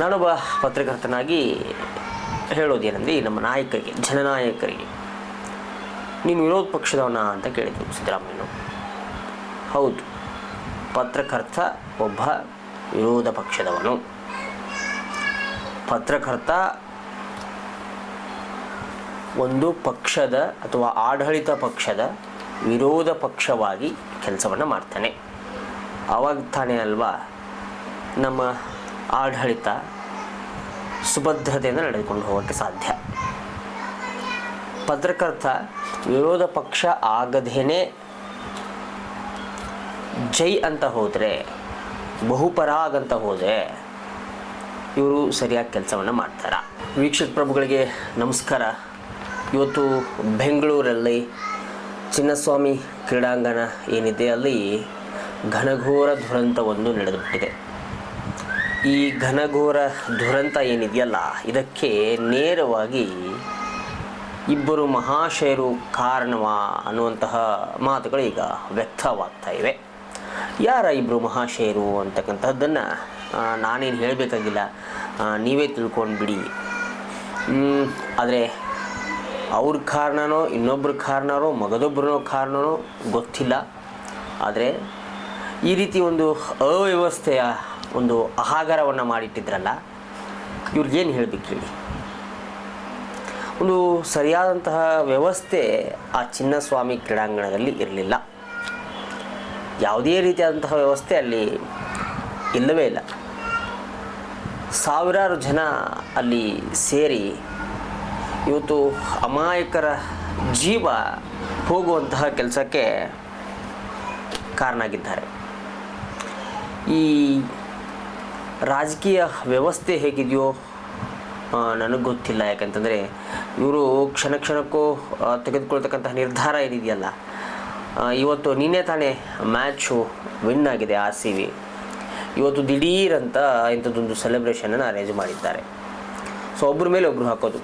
ನಾನೊಬ್ಬ ಪತ್ರಕರ್ತನಾಗಿ ಹೇಳೋದೇನೆಂದರೆ ನಮ್ಮ ನಾಯಕರಿಗೆ, ಜನನಾಯಕರಿಗೆ. ನೀನು ವಿರೋಧ ಪಕ್ಷದವನ ಅಂತ ಕೇಳಿದರು ಸಿದ್ದರಾಮಯ್ಯನು ಹೌದು, ಪತ್ರಕರ್ತ ಒಬ್ಬ ವಿರೋಧ ಪಕ್ಷದವನು. ಪತ್ರಕರ್ತ ಒಂದು ಪಕ್ಷದ ಅಥವಾ ಆಡಳಿತ ಪಕ್ಷದ ವಿರೋಧ ಪಕ್ಷವಾಗಿ ಕೆಲಸವನ್ನು ಮಾಡ್ತಾನೆ. ಆವಾಗ ತಾನೇ ಅಲ್ವಾ ನಮ್ಮ ಆಡಳಿತ ಸುಭದ್ರತೆಯಿಂದ ನಡೆದುಕೊಂಡು ಹೋಗೋಕ್ಕೆ ಸಾಧ್ಯ. ಪತ್ರಕರ್ತ ವಿರೋಧ ಪಕ್ಷ ಆಗದೇನೆ ಜೈ ಅಂತ ಹೋದರೆ ಬಹುಪರಾಗ್ ಅಂತ ಹೋದರೆ ಇವರು ಸರಿಯಾಗಿ ಕೆಲಸವನ್ನು ಮಾಡ್ತಾರೆ. ವೀಕ್ಷಕ ಪ್ರಭುಗಳಿಗೆ ನಮಸ್ಕಾರ. ಇವತ್ತು ಬೆಂಗಳೂರಲ್ಲಿ ಚಿನ್ನಸ್ವಾಮಿ ಕ್ರೀಡಾಂಗಣ ಏನಿದೆ ಅಲ್ಲಿ ಘನಘೋರ ದುರಂತವೊಂದು ನಡೆದುಬಿಟ್ಟಿದೆ. ಈ ಘನಘೋರ ದುರಂತ ಏನಿದೆಯಲ್ಲ, ಇದಕ್ಕೆ ನೇರವಾಗಿ ಇಬ್ಬರು ಮಹಾಶಯರು ಕಾರಣವಾ ಅನ್ನುವಂತಹ ಮಾತುಗಳು ಈಗ ವ್ಯಕ್ತವಾಗ್ತಾ ಇವೆ. ಯಾರ ಇಬ್ಬರು ಮಹಾಶಯರು ಅಂತಕ್ಕಂಥದ್ದನ್ನು ನಾನೇನು ಹೇಳಬೇಕಾಗಿಲ್ಲ ನೀವೇ ತಿಳ್ಕೊಂಡು ಬಿಡಿ ಆದರೆ ಅವ್ರ ಕಾರಣನೋ ಇನ್ನೊಬ್ಬರ ಕಾರಣನೋ ಮಗದೊಬ್ಬರನೋ ಕಾರಣನೋ ಗೊತ್ತಿಲ್ಲ. ಆದರೆ ಈ ರೀತಿ ಒಂದು ಅವ್ಯವಸ್ಥೆಯ ಒಂದು ಅಹಾಗರವನ್ನು ಮಾಡಿಟ್ಟಿದ್ರಲ್ಲ ಇವ್ರಿಗೇನು ಹೇಳಬೇಕು ಹೇಳಿ? ಒಂದು ಸರಿಯಾದಂತಹ ವ್ಯವಸ್ಥೆ ಆ ಚಿನ್ನಸ್ವಾಮಿ ಕ್ರೀಡಾಂಗಣದಲ್ಲಿ ಇರಲಿಲ್ಲ. ಯಾವುದೇ ರೀತಿಯಾದಂತಹ ವ್ಯವಸ್ಥೆ ಅಲ್ಲಿ ಇಲ್ಲವೇ ಇಲ್ಲ. ಸಾವಿರಾರು ಜನ ಅಲ್ಲಿ ಸೇರಿ ಇವತ್ತು ಅಮಾಯಕರ ಜೀವ ಹೋಗುವಂತಹ ಕೆಲಸಕ್ಕೆ ಕಾರಣ ಆಗಿದ್ದಾರೆ ಈ ರಾಜಕೀಯ ವ್ಯವಸ್ಥೆ ಹೇಗಿದೆಯೋ ನನಗೆ ಗೊತ್ತಿಲ್ಲ. ಯಾಕಂತಂದರೆ ಇವರು ಕ್ಷಣ ಕ್ಷಣಕ್ಕೂ ತೆಗೆದುಕೊಳ್ತಕ್ಕಂತಹ ನಿರ್ಧಾರ ಏನಿದೆಯಲ್ಲ ಇವತ್ತು ನಿನ್ನೆ ತಾನೇ ಮ್ಯಾಚು ವಿನ್ ಆಗಿದೆ ಆರ್ ಸಿ ವಿ ಇವತ್ತು ದಿಢೀರಂತ ಇಂಥದ್ದೊಂದು ಸೆಲೆಬ್ರೇಷನನ್ನು ಅರೇಂಜ್ ಮಾಡಿದ್ದಾರೆ. ಸೊ ಒಬ್ಬರ ಮೇಲೆ ಒಬ್ಬರು ಹಾಕೋದು.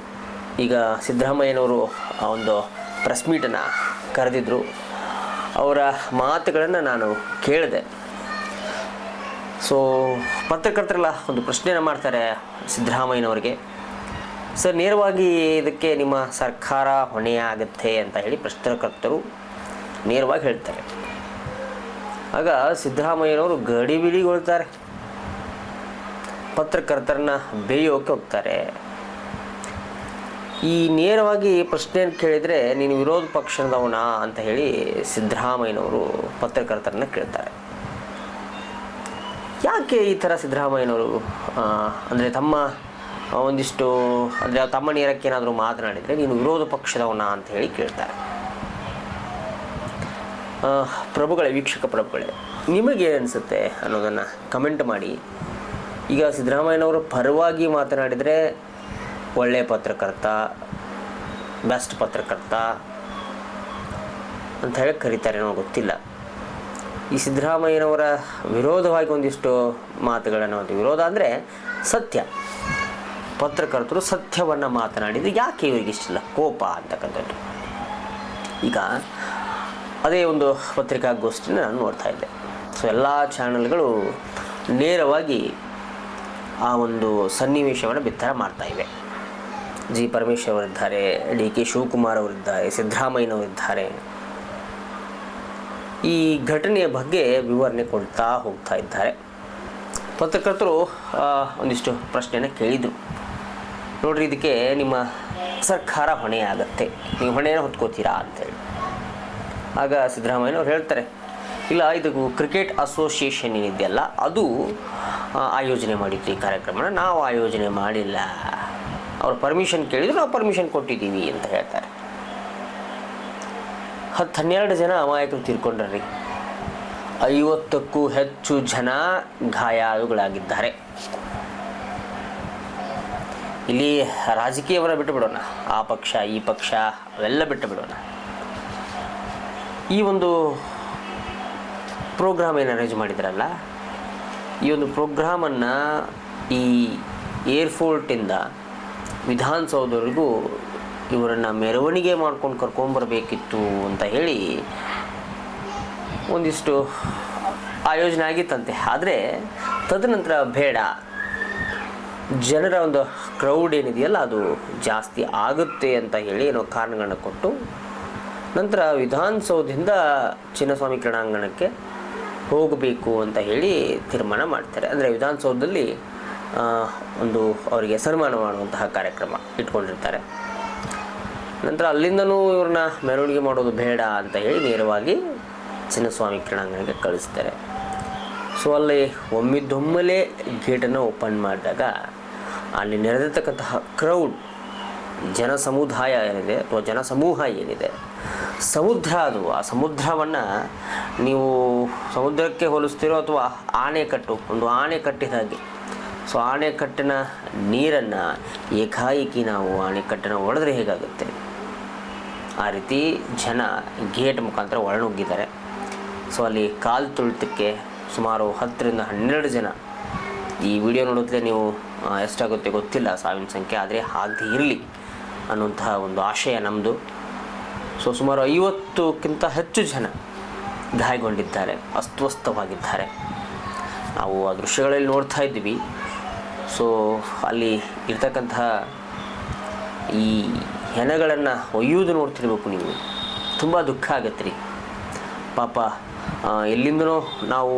ಈಗ ಸಿದ್ದರಾಮಯ್ಯನವರು ಆ ಒಂದು ಪ್ರೆಸ್ ಮೀಟನ್ನು ಕರೆದಿದ್ದರು ಅವರ ಮಾತುಗಳನ್ನು ನಾನು ಕೇಳಿದೆ. ಸೊ ಪತ್ರಕರ್ತರೆಲ್ಲ ಒಂದು ಪ್ರಶ್ನೆಯನ್ನು ಮಾಡ್ತಾರೆ ಸಿದ್ದರಾಮಯ್ಯನವರಿಗೆ. ಸರ್, ನೇರವಾಗಿ ಇದಕ್ಕೆ ನಿಮ್ಮ ಸರ್ಕಾರ ಹೊಣೆಯಾಗುತ್ತೆ ಅಂತ ಹೇಳಿ ಪ್ರಶ್ನಕರ್ತರು ನೇರವಾಗಿ ಹೇಳ್ತಾರೆ. ಆಗ ಸಿದ್ದರಾಮಯ್ಯನವರು ಗಡಿಬಿಡಿಗೊಳ್ತಾರೆ. ಪತ್ರಕರ್ತರನ್ನ ಬೇಯೋಕೆ ಹೋಗ್ತಾರೆ. ಈ ನೇರವಾಗಿ ಪ್ರಶ್ನೆಯನ್ನು ಕೇಳಿದರೆ ನೀನು ವಿರೋಧ ಪಕ್ಷದವನಾ? ಅಂತ ಹೇಳಿ ಸಿದ್ದರಾಮಯ್ಯನವರು ಪತ್ರಕರ್ತರನ್ನ ಕೇಳ್ತಾರೆ. ಯಾಕೆ ಈ ಥರ ಸಿದ್ದರಾಮಯ್ಯನವರು ಅಂದರೆ ತಮ್ಮ ಒಂದಿಷ್ಟು, ಅಂದರೆ ತಮ್ಮ ನೇರಕ್ಕೆ ಏನಾದರೂ ಮಾತನಾಡಿದರೆ ನೀನು ವಿರೋಧ ಪಕ್ಷದವನ ಅಂತ ಹೇಳಿ ಕೇಳ್ತಾರೆ. ಪ್ರಭುಗಳೇ, ವೀಕ್ಷಕ ಪ್ರಭುಗಳೇ, ನಿಮಗೆ ಅನಿಸುತ್ತೆ ಅನ್ನೋದನ್ನು ಕಮೆಂಟ್ ಮಾಡಿ. ಈಗ ಸಿದ್ದರಾಮಯ್ಯನವರು ಪರವಾಗಿ ಮಾತನಾಡಿದರೆ ಒಳ್ಳೆಯ ಪತ್ರಕರ್ತ ಬೆಸ್ಟ್ ಪತ್ರಕರ್ತ ಅಂತ ಹೇಳಿ ಕರೀತಾರೆ ನನಗೆ ಗೊತ್ತಿಲ್ಲ. ಈ ಸಿದ್ದರಾಮಯ್ಯನವರ ವಿರೋಧವಾಗಿ ಒಂದಿಷ್ಟು ಮಾತುಗಳನ್ನು ಒಂದು ವಿರೋಧ ಅಂದರೆ ಸತ್ಯ. ಪತ್ರಕರ್ತರು ಸತ್ಯವನ್ನು ಮಾತನಾಡಿದರೆ ಯಾಕೆ ಇವರಿಗೆ ಇಷ್ಟಿಲ್ಲ? ಕೋಪ ಅಂತಕ್ಕಂಥದ್ದು. ಈಗ ಅದೇ ಒಂದು ಪತ್ರಿಕಾಗೋಷ್ಠಿನ ನಾನು ನೋಡ್ತಾ ಇದ್ದೆ. ಸೊ ಎಲ್ಲ ಚಾನಲ್ಗಳು ನೇರವಾಗಿ ಆ ಒಂದು ಸನ್ನಿವೇಶವನ್ನು ಬಿತ್ತರ ಮಾಡ್ತಾ ಇವೆ. ಜಿ ಪರಮೇಶ್ವರ್ ಅವರಿದ್ದಾರೆ, ಡಿ ಕೆ ಶಿವಕುಮಾರ್ ಅವರಿದ್ದಾರೆ, ಸಿದ್ದರಾಮಯ್ಯನವರಿದ್ದಾರೆ. ಈ ಘಟನೆಯ ಬಗ್ಗೆ ವಿವರಣೆ ಕೊಡ್ತಾ ಹೋಗ್ತಾ ಇದ್ದಾರೆ. ಪತ್ರಕರ್ತರು ಒಂದಿಷ್ಟು ಪ್ರಶ್ನೆಯನ್ನು ಕೇಳಿದರು. ನೋಡ್ರಿ, ಇದಕ್ಕೆ ನಿಮ್ಮ ಸರ್ಕಾರ ಹೊಣೆ ಆಗತ್ತೆ. ನೀವು ಹೊಣೆಯನ್ನು ಹೊತ್ಕೋತೀರಾ ಅಂತೇಳಿ. ಆಗ ಸಿದ್ದರಾಮಯ್ಯನವ್ರು ಹೇಳ್ತಾರೆ, ಇಲ್ಲ, ಇದು ಕ್ರಿಕೆಟ್ ಅಸೋಸಿಯೇಷನ್ ಏನಿದೆಯಲ್ಲ ಅದು ಆಯೋಜನೆ ಮಾಡಿತ್ತು ಈ ಕಾರ್ಯಕ್ರಮನ. ನಾವು ಆಯೋಜನೆ ಮಾಡಿಲ್ಲ. ಅವ್ರು ಪರ್ಮಿಷನ್ ಕೇಳಿದ್ರು, ನಾವು ಪರ್ಮಿಷನ್ ಕೊಟ್ಟಿದ್ದೀವಿ ಅಂತ ಹೇಳ್ತಾರೆ. ಹತ್ತು ಹನ್ನೆರಡು ಜನ ಅಮಾಯಕರು ತೀರ್ಕೊಂಡ್ರಿ. ಐವತ್ತಕ್ಕೂ ಹೆಚ್ಚು ಜನ ಗಾಯಾಳುಗಳಾಗಿದ್ದಾರೆ. ಇಲ್ಲಿ ರಾಜಕೀಯವನ್ನು ಬಿಟ್ಟು ಬಿಡೋಣ ಆ ಪಕ್ಷ, ಈ ಪಕ್ಷ, ಅವೆಲ್ಲ ಬಿಟ್ಟು ಬಿಡೋಣ ಈ ಒಂದು ಪ್ರೋಗ್ರಾಮ್ ಏನು ಅರೇಂಜ್ ಮಾಡಿದ್ರಲ್ಲ? ಈ ಒಂದು ಪ್ರೋಗ್ರಾಮನ್ನು ಈ ಏರ್ಫೋರ್ಟಿಂದ ವಿಧಾನಸೌಧವರೆಗೂ ಇವರನ್ನು ಮೆರವಣಿಗೆ ಮಾಡ್ಕೊಂಡು ಕರ್ಕೊಂಬರ್ಬೇಕಿತ್ತು ಅಂತ ಹೇಳಿ ಒಂದಿಷ್ಟು ಆಯೋಜನೆ ಆಗಿತ್ತಂತೆ. ಆದರೆ ತದನಂತರ ಬೇಡ. ಜನರ ಒಂದು ಕ್ರೌಡ್ ಏನಿದೆಯಲ್ಲ, ಅದು ಜಾಸ್ತಿ ಆಗುತ್ತೆ ಅಂತ ಹೇಳಿ ಏನೋ ಕಾರಣಗಳನ್ನ ಕೊಟ್ಟು ನಂತರ ವಿಧಾನಸೌಧದಿಂದ ಚಿನ್ನಸ್ವಾಮಿ ಕ್ರೀಡಾಂಗಣಕ್ಕೆ ಹೋಗಬೇಕು ಅಂತ ಹೇಳಿ ತೀರ್ಮಾನ ಮಾಡ್ತಾರೆ. ಅಂದರೆ ವಿಧಾನಸೌಧದಲ್ಲಿ ಒಂದು ಅವರಿಗೆ ಸನ್ಮಾನ ಮಾಡುವಂತಹ ಕಾರ್ಯಕ್ರಮ ಇಟ್ಕೊಂಡಿರ್ತಾರೆ. ನಂತರ ಅಲ್ಲಿಂದನೂ ಇವ್ರನ್ನ ಮೆರವಣಿಗೆ ಮಾಡೋದು ಬೇಡ ಅಂತ ಹೇಳಿ ನೇರವಾಗಿ ಚಿನ್ನಸ್ವಾಮಿ ಕ್ರೀಡಾಂಗಣಕ್ಕೆ ಕಳಿಸ್ತಾರೆ. ಸೊ ಅಲ್ಲಿ ಒಮ್ಮಿದ್ದೊಮ್ಮಲೇ ಗೇಟನ್ನು ಓಪನ್ ಮಾಡಿದಾಗ ಅಲ್ಲಿ ನೆರೆದಿರ್ತಕ್ಕಂತಹ ಕ್ರೌಡ್ ಜನ ಸಮುದಾಯ ಏನಿದೆ ಅಥವಾ ಜನ ಸಮೂಹ ಏನಿದೆ, ಸಮುದ್ರ ಅದು. ಆ ಸಮುದ್ರವನ್ನು ನೀವು ಸಮುದ್ರಕ್ಕೆ ಹೋಲಿಸ್ತೀರೋ ಅಥವಾ ಆಣೆಕಟ್ಟು ಒಂದು ಆಣೆಕಟ್ಟಿದ ಹಾಗೆ. ಸೊ ಆಣೆಕಟ್ಟಿನ ನೀರನ್ನು ಏಕಾಏಕಿ ನಾವು ಆಣೆಕಟ್ಟನ್ನು ಒಡೆದ್ರೆ ಹೇಗಾಗುತ್ತೆ? ಆ ರೀತಿ ಜನ ಗೇಟ್ ಮುಖಾಂತರ ಒಳನುಗ್ಗಿದ್ದಾರೆ. ಸೊ ಅಲ್ಲಿ ಕಾಲು ತುಳಿತಕ್ಕೆ ಸುಮಾರು ಹತ್ತರಿಂದ ಹನ್ನೆರಡು ಜನ. ಈ ವಿಡಿಯೋ ನೋಡುತ್ತಲೇ ನೀವು ಎಷ್ಟಾಗುತ್ತೆ ಗೊತ್ತಿಲ್ಲ ಸಾವಿನ ಸಂಖ್ಯೆ, ಆದರೆ ಆಗದೆ ಇರಲಿ ಅನ್ನುವಂತಹ ಒಂದು ಆಶಯ ನಮ್ಮದು ಸೊ ಸುಮಾರು ಐವತ್ತಕ್ಕಿಂತ ಹೆಚ್ಚು ಜನ ಗಾಯಗೊಂಡಿದ್ದಾರೆ ಅಸ್ವಸ್ಥವಾಗಿದ್ದಾರೆ ನಾವು ಆ ದೃಶ್ಯಗಳಲ್ಲಿ ನೋಡ್ತಾ ಇದ್ವಿ ಸೊ ಅಲ್ಲಿ ಇರ್ತಕ್ಕಂತಹ ಈ ಹೆಣಗಳನ್ನು ಒಯ್ಯುವುದು ನೋಡ್ತಿರ್ಬೇಕು ನೀವು. ತುಂಬ ದುಃಖ ಆಗತ್ತೆ ರೀ. ಪಾಪ ಎಲ್ಲಿಂದನೋ ನಾವು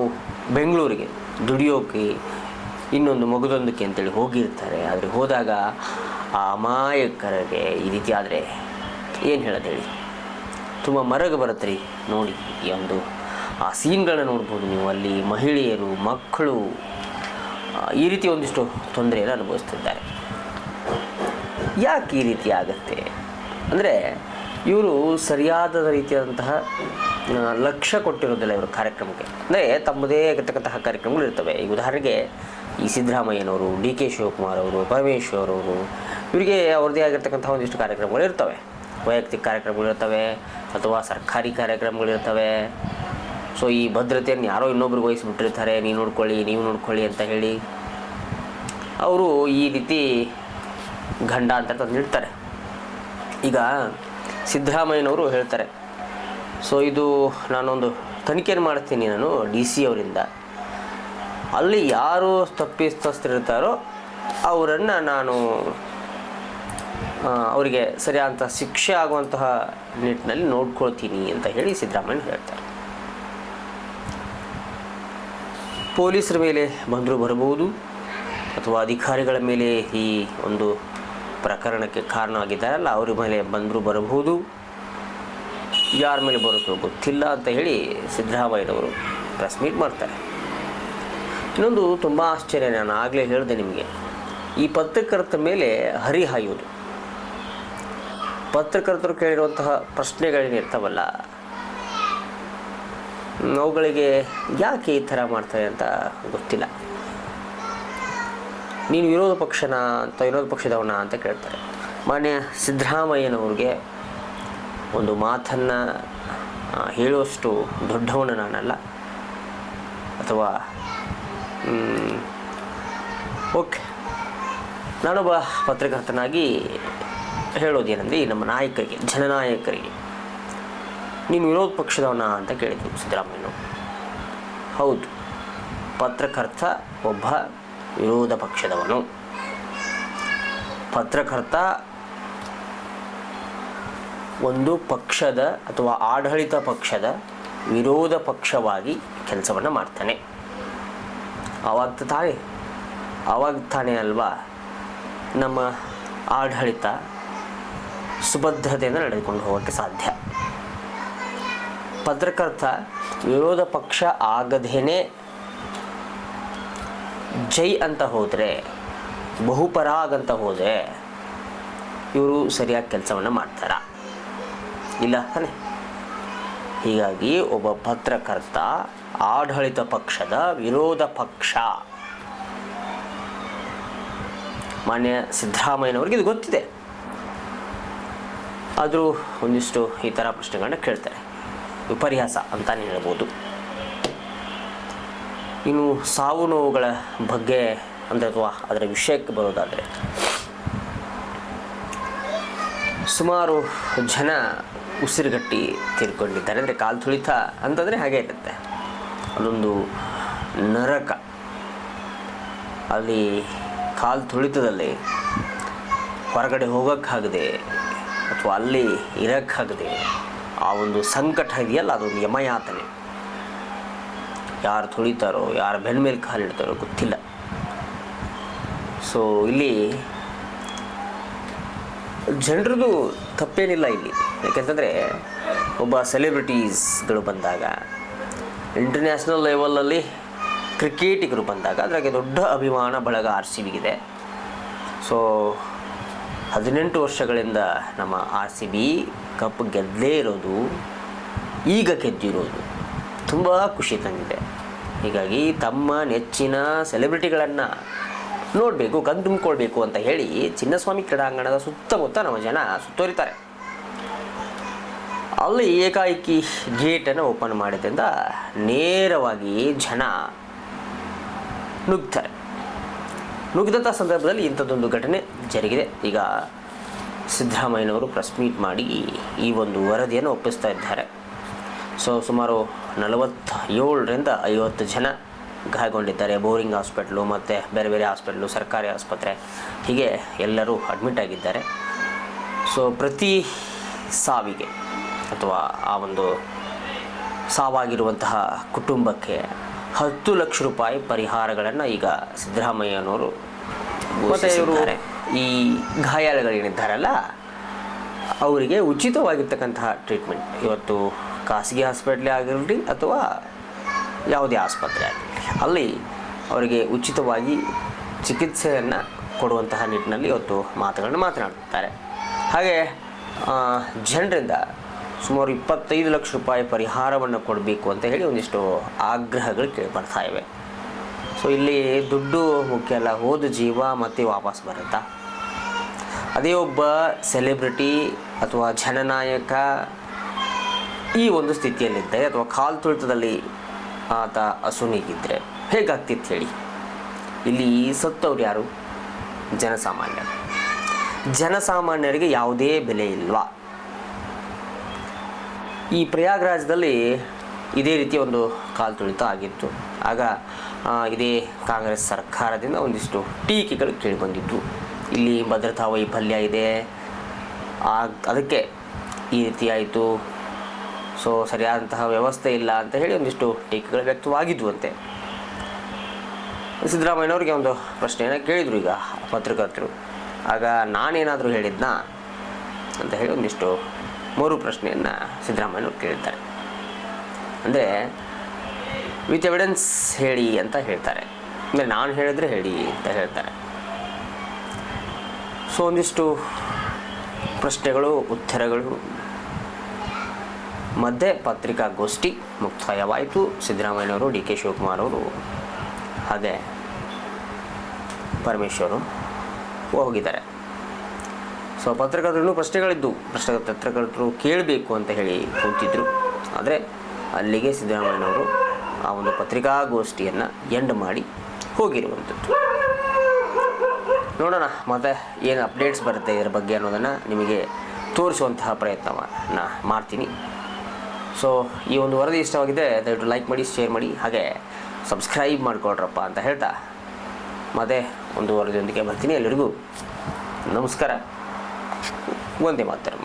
ಬೆಂಗಳೂರಿಗೆ ದುಡಿಯೋಕೆ ಇನ್ನೊಂದು ಮಗದೊಂದಕ್ಕೆ ಅಂತೇಳಿ ಹೋಗಿರ್ತಾರೆ. ಆದರೆ ಹೋದಾಗ ಆ ಅಮಾಯಕರಿಗೆ ಈ ರೀತಿ ಆದರೆ ಏನು ಹೇಳೋದು ಹೇಳಿ? ತುಂಬ ಮರಗ ಬರುತ್ತೆ ರೀ ನೋಡಿ ಈ ಒಂದು, ಆ ಸೀನ್ಗಳನ್ನ ನೋಡ್ಬೋದು ನೀವು. ಅಲ್ಲಿ ಮಹಿಳೆಯರು, ಮಕ್ಕಳು ಈ ರೀತಿ ಒಂದಿಷ್ಟು ತೊಂದರೆಯನ್ನು ಅನುಭವಿಸ್ತಿದ್ದಾರೆ. ಯಾಕೆ ಈ ರೀತಿ ಆಗುತ್ತೆ? ಅಂದರೆ ಇವರು ಸರಿಯಾದ ರೀತಿಯಾದಂತಹ ಲಕ್ಷ್ಯ ಕೊಟ್ಟಿರೋದಿಲ್ಲ ಇವರು ಕಾರ್ಯಕ್ರಮಕ್ಕೆ. ಅಂದರೆ ತಮ್ಮದೇ ಆಗಿರ್ತಕ್ಕಂತಹ ಕಾರ್ಯಕ್ರಮಗಳು ಇರ್ತವೆ. ಈಗ ಉದಾಹರಣೆಗೆ ಈ ಸಿದ್ದರಾಮಯ್ಯನವರು ಡಿ ಕೆ ಶಿವಕುಮಾರ್ ಅವರು, ಪರಮೇಶ್ವರ್ ಅವರು, ಇವರಿಗೆ ಅವ್ರದ್ದೇ ಆಗಿರ್ತಕ್ಕಂಥ ಒಂದಿಷ್ಟು ಕಾರ್ಯಕ್ರಮಗಳು ಇರ್ತವೆ. ವೈಯಕ್ತಿಕ ಕಾರ್ಯಕ್ರಮಗಳು ಇರ್ತವೆ, ಅಥವಾ ಸರ್ಕಾರಿ ಕಾರ್ಯಕ್ರಮಗಳು ಇರ್ತವೆ. ಸೊ ಈ ಭದ್ರತೆಯನ್ನು ಯಾರೋ ಇನ್ನೊಬ್ರು ವಹಿಸಿಬಿಟ್ಟಿರ್ತಾರೆ. ನೀವು ನೋಡ್ಕೊಳ್ಳಿ ನೀವು ನೋಡ್ಕೊಳ್ಳಿ ಅಂತ ಹೇಳಿ, ಅವರು ಈ ರೀತಿ ಗಂಡ ಅಂತ ತಂದಿಡ್ತಾರೆ. ಈಗ ಸಿದ್ದರಾಮಯ್ಯನವರು ಹೇಳ್ತಾರೆ, ಸೊ ಇದು ನಾನೊಂದು ತನಿಖೆಯನ್ನು ಮಾಡ್ತೀನಿ ನಾನು ಡಿ ಸಿ ಅವರಿಂದ. ಅಲ್ಲಿ ಯಾರು ತಪ್ಪಿತಸ್ಥರಿರ್ತಾರೋ ಅವರನ್ನು ನಾನು ಅವರಿಗೆ ಸರಿಯಾದಂಥ ಶಿಕ್ಷೆ ಆಗುವಂತಹ ನಿಟ್ಟಿನಲ್ಲಿ ನೋಡ್ಕೊಳ್ತೀನಿ ಅಂತ ಹೇಳಿ ಸಿದ್ದರಾಮಯ್ಯ ಹೇಳ್ತಾರೆ. ಪೊಲೀಸರ ಮೇಲೆ ಬಂದರೂ ಬರಬಹುದು, ಅಥವಾ ಅಧಿಕಾರಿಗಳ ಮೇಲೆ ಈ ಒಂದು ಪ್ರಕರಣಕ್ಕೆ ಕಾರಣವಾಗಿದ್ದಾರಲ್ಲ, ಅವ್ರ ಮೇಲೆ ಬಂದರೂ ಬರಬಹುದು. ಯಾರ ಮೇಲೆ ಬರುತ್ತೋ ಗೊತ್ತಿಲ್ಲ ಅಂತ ಹೇಳಿ ಸಿದ್ದರಾಮಯ್ಯನವರು ಪ್ರೆಸ್ ಮೀಟ್ ಮಾಡ್ತಾರೆ. ಇನ್ನೊಂದು ತುಂಬ ಆಶ್ಚರ್ಯ ನಾನು ಆಗಲೇ ಹೇಳಿದೆ ನಿಮಗೆ. ಈ ಪತ್ರಕರ್ತ ಮೇಲೆ ಹರಿಹಾಯೋದು ಪತ್ರಕರ್ತರು ಕೇಳಿರುವಂತಹ ಪ್ರಶ್ನೆಗಳೇನಿರ್ತಾವಲ್ಲ ಅವುಗಳಿಗೆ ಯಾಕೆ ಈ ಥರ ಮಾಡ್ತಾರೆ ಅಂತ ಗೊತ್ತಿಲ್ಲ. ನೀನು ವಿರೋಧ ಪಕ್ಷನ ಅಂತ, ವಿರೋಧ ಪಕ್ಷದವನ ಅಂತ ಕೇಳ್ತಾರೆ. ಮಾನ್ಯ ಸಿದ್ದರಾಮಯ್ಯನವ್ರಿಗೆ ಒಂದು ಮಾತನ್ನು ಹೇಳುವಷ್ಟು ದೊಡ್ಡವನು ನಾನಲ್ಲ. ಅಥವಾ ಓಕೆ. ನಾನೊಬ್ಬ ಪತ್ರಕರ್ತನಾಗಿ ಹೇಳೋದೇನೆಂದರೆ ಈ ನಮ್ಮ ನಾಯಕರಿಗೆ, ಜನನಾಯಕರಿಗೆ. ನೀನು ವಿರೋಧ ಪಕ್ಷದವನ ಅಂತ ಕೇಳಿದ್ರು ಸಿದ್ದರಾಮಯ್ಯನವರು. ಹೌದು. ಪತ್ರಕರ್ತ ಒಬ್ಬ ವಿರೋಧ ಪಕ್ಷದವನು. ಪತ್ರಕರ್ತ ಒಂದು ಪಕ್ಷದ ಅಥವಾ ಆಡಳಿತ ಪಕ್ಷದ ವಿರೋಧ ಪಕ್ಷವಾಗಿ ಕೆಲಸವನ್ನು ಮಾಡ್ತಾನೆ. ಆವಾಗ ತಾನೇ ಆವಾಗ ತಾನೇ ಅಲ್ವಾ? ನಮ್ಮ ಆಡಳಿತ ಸುಭದ್ರತೆಯಿಂದ ನಡೆದುಕೊಂಡು ಹೋಗೋಕ್ಕೆ ಸಾಧ್ಯ. ಪತ್ರಕರ್ತ ವಿರೋಧ ಪಕ್ಷ ಆಗದೇನೆ ಜೈ ಅಂತ ಹೋದರೆ, ಬಹುಪರಾಗ್ ಅಂತ ಹೋದರೆ, ಇವರು ಸರಿಯಾಗಿ ಕೆಲಸವನ್ನು ಮಾಡ್ತಾರ. ಇಲ್ಲ ತಾನೆ? ಹೀಗಾಗಿ ಒಬ್ಬ ಪತ್ರಕರ್ತ, ಆಡಳಿತ ಪಕ್ಷದ ವಿರೋಧ ಪಕ್ಷ. ಮಾನ್ಯ ಸಿದ್ದರಾಮಯ್ಯನವ್ರಿಗೆ ಇದು ಗೊತ್ತಿದೆ. ಆದರೂ ಒಂದಿಷ್ಟು ಈ ಥರ ಪ್ರಶ್ನೆಗಳನ್ನ ಕೇಳ್ತಾರೆ. ವಿಪರ್ಯಾಸ ಅಂತಾನೆ ಹೇಳ್ಬೋದು. ಇನ್ನು ಸಾವು ನೋವುಗಳ ಬಗ್ಗೆ ಅಂದರೆ ಅಥವಾ ಅದರ ವಿಷಯಕ್ಕೆ ಬರೋದಾದರೆ, ಸುಮಾರು ಜನ ಉಸಿರುಗಟ್ಟಿ ತೀರ್ಕೊಂಡಿದ್ದಾರೆ. ಅಂದರೆ ಕಾಲು ತುಳಿತ ಅಂತಂದರೆ ಹಾಗೆ ಇರುತ್ತೆ. ಅದೊಂದು ನರಕ. ಅಲ್ಲಿ ಕಾಲು ತುಳಿತದಲ್ಲಿ ಹೊರಗಡೆ ಹೋಗೋಕ್ಕಾಗದೆ ಅಥವಾ ಅಲ್ಲಿ ಇರೋಕ್ಕಾಗದೆ ಆ ಒಂದು ಸಂಕಟ ಇದೆಯಲ್ಲ, ಅದೊಂದು ಯಮಯಾತನೆ. ಯಾರು ತುಳಿತಾರೋ, ಯಾರು ಬೆನ್ನ ಮೇಲೆ ಕಾಲಿಡ್ತಾರೋ ಗೊತ್ತಿಲ್ಲ. ಸೊ ಇಲ್ಲಿ ಜನರದು ತಪ್ಪೇನಿಲ್ಲ ಇಲ್ಲಿ. ಯಾಕೆಂತಂದರೆ, ಒಬ್ಬ ಸೆಲೆಬ್ರಿಟೀಸ್ಗಳು ಬಂದಾಗ ಇಂಟರ್ನ್ಯಾಷನಲ್ ಲೆವೆಲಲ್ಲಿ ಕ್ರಿಕೆಟಿಗರು ಬಂದಾಗ, ಅದರಾಗೆ ದೊಡ್ಡ ಅಭಿಮಾನ ಬಳಗ ಆರ್ ಸಿ ಬಿಗಿದೆ ಸೊ ಹದಿನೆಂಟು ವರ್ಷಗಳಿಂದ ನಮ್ಮ ಆರ್ ಸಿ ಬಿ ಕಪ್ ಗೆದ್ದಲೇ ಇರೋದು, ಈಗ ಗೆದ್ದಿರೋದು, ತುಂಬ ಖುಷಿ ತಂದಿದೆ. ಹೀಗಾಗಿ ತಮ್ಮ ನೆಚ್ಚಿನ ಸೆಲೆಬ್ರಿಟಿಗಳನ್ನು ನೋಡಬೇಕು ಕಣ್ ತುಂಬಿಕೊಳ್ಬೇಕು ಅಂತ ಹೇಳಿ ಚಿನ್ನಸ್ವಾಮಿ ಕ್ರೀಡಾಂಗಣದ ಸುತ್ತಮುತ್ತ ನಮ್ಮ ಜನ ಸುತ್ತೋರಿತಾರೆ ಅಲ್ಲಿ ಏಕಾಏಕಿ ಗೇಟನ್ನು ಓಪನ್ ಮಾಡಿದ್ರಿಂದ ನೇರವಾಗಿ ಜನ ನುಗ್ತಾರೆ. ನುಗ್ಗಿದಂಥ ಸಂದರ್ಭದಲ್ಲಿ ಇಂಥದ್ದೊಂದು ಘಟನೆ ಜರುಗಿದೆ. ಈಗ ಸಿದ್ದರಾಮಯ್ಯನವರು ಪ್ರೆಸ್ ಮೀಟ್ ಮಾಡಿ ಈ ಒಂದು ವರದಿಯನ್ನು ಒಪ್ಪಿಸ್ತಾ ಇದ್ದಾರೆ. ಸೊ, ಸುಮಾರು ನಲವತ್ತ ಏಳರಿಂದ ಐವತ್ತು ಜನ ಗಾಯಗೊಂಡಿದ್ದಾರೆ. ಬೋರಿಂಗ್ ಹಾಸ್ಪಿಟ್ಲು ಮತ್ತು ಬೇರೆ ಬೇರೆ ಹಾಸ್ಪಿಟ್ಲು ಸರ್ಕಾರಿ ಆಸ್ಪತ್ರೆ. ಹೀಗೆ ಎಲ್ಲರೂ ಅಡ್ಮಿಟ್ ಆಗಿದ್ದಾರೆ. ಸೊ ಪ್ರತಿ ಸಾವಿಗೆ ಅಥವಾ ಆ ಒಂದು ಸಾವಾಗಿರುವಂತಹ ಕುಟುಂಬಕ್ಕೆ ಹತ್ತು ಲಕ್ಷ ರೂಪಾಯಿ ಪರಿಹಾರಗಳನ್ನು ಈಗ ಸಿದ್ದರಾಮಯ್ಯನವರು ಮತ್ತು ಇವರು ಈ ಗಾಯಾಳುಗಳೇನಿದ್ದಾರಲ್ಲ ಅವರಿಗೆ ಉಚಿತವಾಗಿರ್ತಕ್ಕಂತಹ ಟ್ರೀಟ್ಮೆಂಟ್. ಇವತ್ತು ಖಾಸಗಿ ಹಾಸ್ಪಿಟ್ಲೇ ಆಗಿರಲಿ ಅಥವಾ ಯಾವುದೇ ಆಸ್ಪತ್ರೆ ಆಗಿರಲಿ. ಅಲ್ಲಿ ಅವರಿಗೆ ಉಚಿತವಾಗಿ ಚಿಕಿತ್ಸೆಯನ್ನು ಕೊಡುವಂತಹ ನಿಟ್ಟಿನಲ್ಲಿ ಇವತ್ತು ಮಾತುಗಳನ್ನು ಮಾತನಾಡುತ್ತಾರೆ. ಹಾಗೆ ಜನರಿಂದ ಸುಮಾರು ಇಪ್ಪತ್ತೈದು ಲಕ್ಷ ರೂಪಾಯಿ ಪರಿಹಾರವನ್ನು ಕೊಡಬೇಕು ಅಂತ ಹೇಳಿ ಒಂದಿಷ್ಟು ಆಗ್ರಹಗಳು ಕೇಳಿಬರ್ತಾ ಇವೆ. ಸೊ, ಇಲ್ಲಿ ದುಡ್ಡು ಮುಖ್ಯ ಅಲ್ಲ, ಹೋದ ಜೀವ ಮತ್ತೆ ವಾಪಸ್ ಬರುತ್ತಾ? ಅದೇ ಒಬ್ಬ ಸೆಲೆಬ್ರಿಟಿ ಅಥವಾ ಜನನಾಯಕ ಈ ಒಂದು ಸ್ಥಿತಿಯಲ್ಲಿದ್ದರೆ ಅಥವಾ ಕಾಲು ತುಳಿತದಲ್ಲಿ ಆತ ಅಸುನೀಗಿದ್ದರೆ ಹೇಗಾಗ್ತಿತ್ತು ಹೇಳಿ? ಇಲ್ಲಿ ಸತ್ತವ್ರು ಯಾರು? ಜನಸಾಮಾನ್ಯರು ಜನಸಾಮಾನ್ಯರಿಗೆ ಯಾವುದೇ ಬೆಲೆ ಇಲ್ವಾ ಈ ಪ್ರಯಾಗ್ರಾಜದಲ್ಲಿ ಇದೇ ರೀತಿಯ ಒಂದು ಕಾಲು ತುಳಿತ ಆಗಿತ್ತು. ಆಗ ಇದೇ ಕಾಂಗ್ರೆಸ್ ಸರ್ಕಾರದಿಂದ ಒಂದಿಷ್ಟು ಟೀಕೆಗಳು ಕೇಳಿಬಂದಿತ್ತು. ಇಲ್ಲಿ ಭದ್ರತಾ ವೈಫಲ್ಯ ಇದೆ. ಅದಕ್ಕೆ ಈ ರೀತಿ ಆಯಿತು. ಸೊ ಸರಿಯಾದಂತಹ ವ್ಯವಸ್ಥೆ ಇಲ್ಲ ಅಂತ ಹೇಳಿ ಒಂದಿಷ್ಟು ಟೀಕೆಗಳು ವ್ಯಕ್ತವಾಗಿದ್ವು ಅಂತೆ ಸಿದ್ದರಾಮಯ್ಯನವ್ರಿಗೆ ಒಂದು ಪ್ರಶ್ನೆಯನ್ನು ಕೇಳಿದರು ಈಗ ಪತ್ರಕರ್ತರು. ಆಗ ನಾನೇನಾದರೂ ಹೇಳಿದ್ನಾ? ಅಂತ ಹೇಳಿ ಒಂದಿಷ್ಟು ಮೂರು ಪ್ರಶ್ನೆಯನ್ನು ಸಿದ್ದರಾಮಯ್ಯನವ್ರು ಕೇಳಿದ್ದಾರೆ. ಅಂದರೆ ವಿತ್ ಎವಿಡೆನ್ಸ್ ಹೇಳಿ ಅಂತ ಹೇಳ್ತಾರೆ. ಅಂದರೆ ನಾನು ಹೇಳಿದರೆ ಹೇಳಿ ಅಂತ ಹೇಳ್ತಾರೆ. ಸೊ ಒಂದಿಷ್ಟು ಪ್ರಶ್ನೆಗಳು, ಉತ್ತರಗಳು ಮಧ್ಯೆ ಪತ್ರಿಕಾಗೋಷ್ಠಿ ಮುಕ್ತಾಯವಾಯಿತು. ಸಿದ್ದರಾಮಯ್ಯನವರು ಡಿ ಕೆ ಶಿವಕುಮಾರ್ ಅವರು ಹಾಗೆ ಪರಮೇಶ್ವರು ಹೋಗಿದ್ದಾರೆ. ಸೊ ಪತ್ರಕರ್ತರು ಪ್ರಶ್ನೆಗಳಿದ್ದು ಪ್ರಶ್ನೆ ಪತ್ರಕರ್ತರು ಕೇಳಬೇಕು ಅಂತ ಹೇಳಿ ಕೂತಿದ್ರು. ಆದರೆ ಅಲ್ಲಿಗೆ ಸಿದ್ದರಾಮಯ್ಯನವರು ಆ ಒಂದು ಪತ್ರಿಕಾಗೋಷ್ಠಿಯನ್ನು ಎಂಡ್ ಮಾಡಿ ಹೋಗಿರುವಂಥದ್ದು. ನೋಡೋಣ, ಮತ್ತೆ ಏನು ಅಪ್ಡೇಟ್ಸ್ ಬರುತ್ತೆ ಇದರ ಬಗ್ಗೆ ಅನ್ನೋದನ್ನು ನಿಮಗೆ ತೋರಿಸುವಂತಹ ಪ್ರಯತ್ನವನ್ನು ಮಾಡ್ತೀನಿ. ಸೊ ಈ ಒಂದು ವರದಿ ಇಷ್ಟವಾಗಿದೆ, ದಯವಿಟ್ಟು ಲೈಕ್ ಮಾಡಿ ಶೇರ್ ಮಾಡಿ, ಹಾಗೆ ಸಬ್ಸ್ಕ್ರೈಬ್ ಮಾಡಿಕೊಡ್ರಪ್ಪ ಅಂತ ಹೇಳ್ತಾ ಮತ್ತೆ ಒಂದು ವರದಿಯೊಂದಿಗೆ ಬರ್ತೀನಿ. ಎಲ್ಲರಿಗೂ ನಮಸ್ಕಾರ. ಒಂದೇ ಮಾತರಂ.